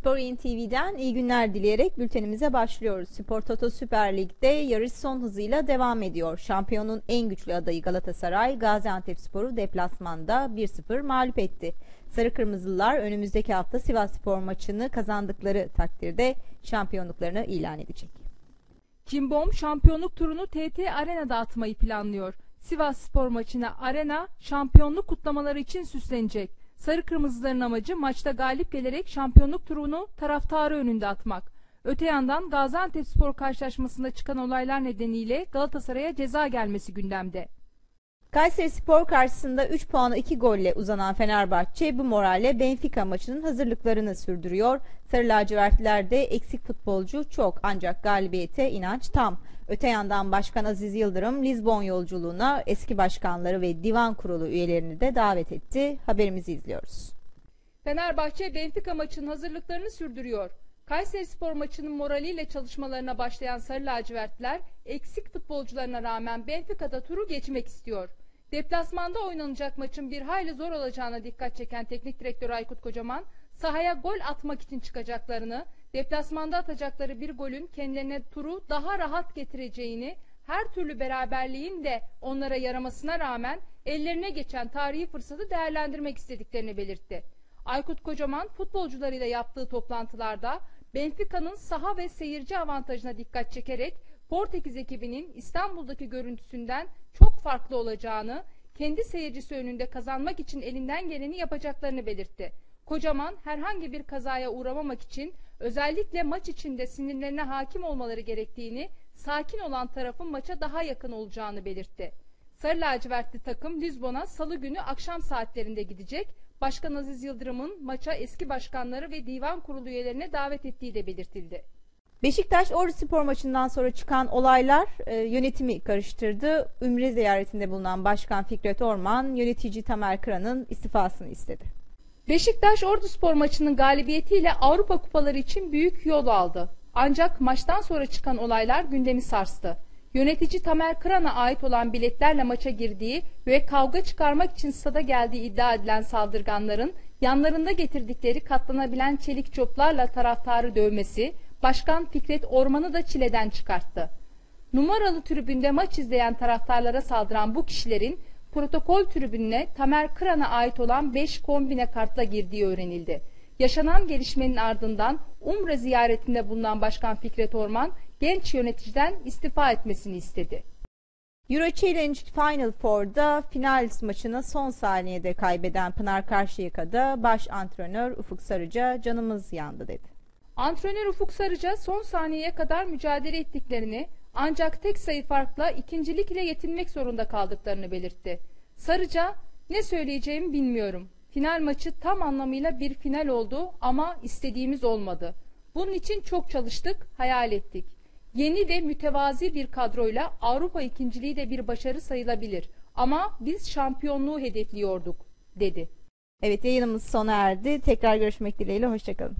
Spor In TV'den iyi günler dileyerek bültenimize başlıyoruz. Spor Toto Süper Lig'de yarış son hızıyla devam ediyor. Şampiyonun en güçlü adayı Galatasaray, Gaziantepspor'u deplasmanda 1-0 mağlup etti. Sarı Kırmızılılar önümüzdeki hafta Sivas Spor maçını kazandıkları takdirde şampiyonluklarını ilan edecek. Cimbom şampiyonluk turunu TT Arena'da atmayı planlıyor. Sivas Spor maçına Arena şampiyonluk kutlamaları için süslenecek. Sarı Kırmızıların amacı maçta galip gelerek şampiyonluk turunu taraftarı önünde atmak. Öte yandan Gaziantep Spor karşılaşmasında çıkan olaylar nedeniyle Galatasaray'a ceza gelmesi gündemde. Kayseri Spor karşısında 3 puanı 2 golle uzanan Fenerbahçe bu moralle Benfica maçının hazırlıklarını sürdürüyor. Sarı lacivertlerde eksik futbolcu çok ancak galibiyete inanç tam. Öte yandan Başkan Aziz Yıldırım Lizbon yolculuğuna eski başkanları ve divan kurulu üyelerini de davet etti. Haberimizi izliyoruz. Fenerbahçe Benfica maçının hazırlıklarını sürdürüyor. Kayseri Spor maçının moraliyle çalışmalarına başlayan Sarı lacivertler eksik futbolcularına rağmen Benfica'da turu geçmek istiyor. Deplasmanda oynanacak maçın bir hayli zor olacağına dikkat çeken teknik direktör Aykut Kocaman, sahaya gol atmak için çıkacaklarını, deplasmanda atacakları bir golün kendilerine turu daha rahat getireceğini, her türlü beraberliğin de onlara yaramasına rağmen ellerine geçen tarihi fırsatı değerlendirmek istediklerini belirtti. Aykut Kocaman futbolcularıyla yaptığı toplantılarda Benfica'nın saha ve seyirci avantajına dikkat çekerek Portekiz ekibinin İstanbul'daki görüntüsünden çok farklı olacağını, kendi seyircisi önünde kazanmak için elinden geleni yapacaklarını belirtti. Kocaman herhangi bir kazaya uğramamak için özellikle maç içinde sinirlerine hakim olmaları gerektiğini, sakin olan tarafın maça daha yakın olacağını belirtti. Sarı lacivertli takım Lizbon'a salı günü akşam saatlerinde gidecek. Başkan Aziz Yıldırım'ın maça eski başkanları ve divan kurulu üyelerine davet ettiği de belirtildi. Beşiktaş Ordu Spor maçından sonra çıkan olaylar e, yönetimi karıştırdı. Ümre ziyaretinde bulunan Başkan Fikret Orman yönetici Tamer Kıran'ın istifasını istedi. Beşiktaş Ordu Spor maçının galibiyetiyle Avrupa kupaları için büyük yol aldı. Ancak maçtan sonra çıkan olaylar gündemi sarstı. Yönetici Tamer Kıran'a ait olan biletlerle maça girdiği ve kavga çıkarmak için stada geldiği iddia edilen saldırganların yanlarında getirdikleri katlanabilen çelik çoplarla taraftarı dövmesi, Başkan Fikret Orman'ı da çileden çıkarttı. Numaralı tribünde maç izleyen taraftarlara saldıran bu kişilerin protokol tribününe Tamer Kıran'a ait olan 5 kombine kartla girdiği öğrenildi. Yaşanan gelişmenin ardından Umre ziyaretinde bulunan Başkan Fikret Orman genç yöneticiden istifa etmesini istedi. Euro Challenge Final Four'da final maçını son saniyede kaybeden Pınar Karşıyaka'da baş antrenör Ufuk Sarıca canımız yandı dedi. Antrenör Ufuk Sarıca son saniyeye kadar mücadele ettiklerini ancak tek sayı farkla ikincilik ile yetinmek zorunda kaldıklarını belirtti. Sarıca ne söyleyeceğimi bilmiyorum. Final maçı tam anlamıyla bir final oldu ama istediğimiz olmadı. Bunun için çok çalıştık, hayal ettik. Yeni ve mütevazi bir kadroyla Avrupa ikinciliği de bir başarı sayılabilir. Ama biz şampiyonluğu hedefliyorduk, dedi. Evet yayınımız sona erdi. Tekrar görüşmek dileğiyle. Hoşçakalın.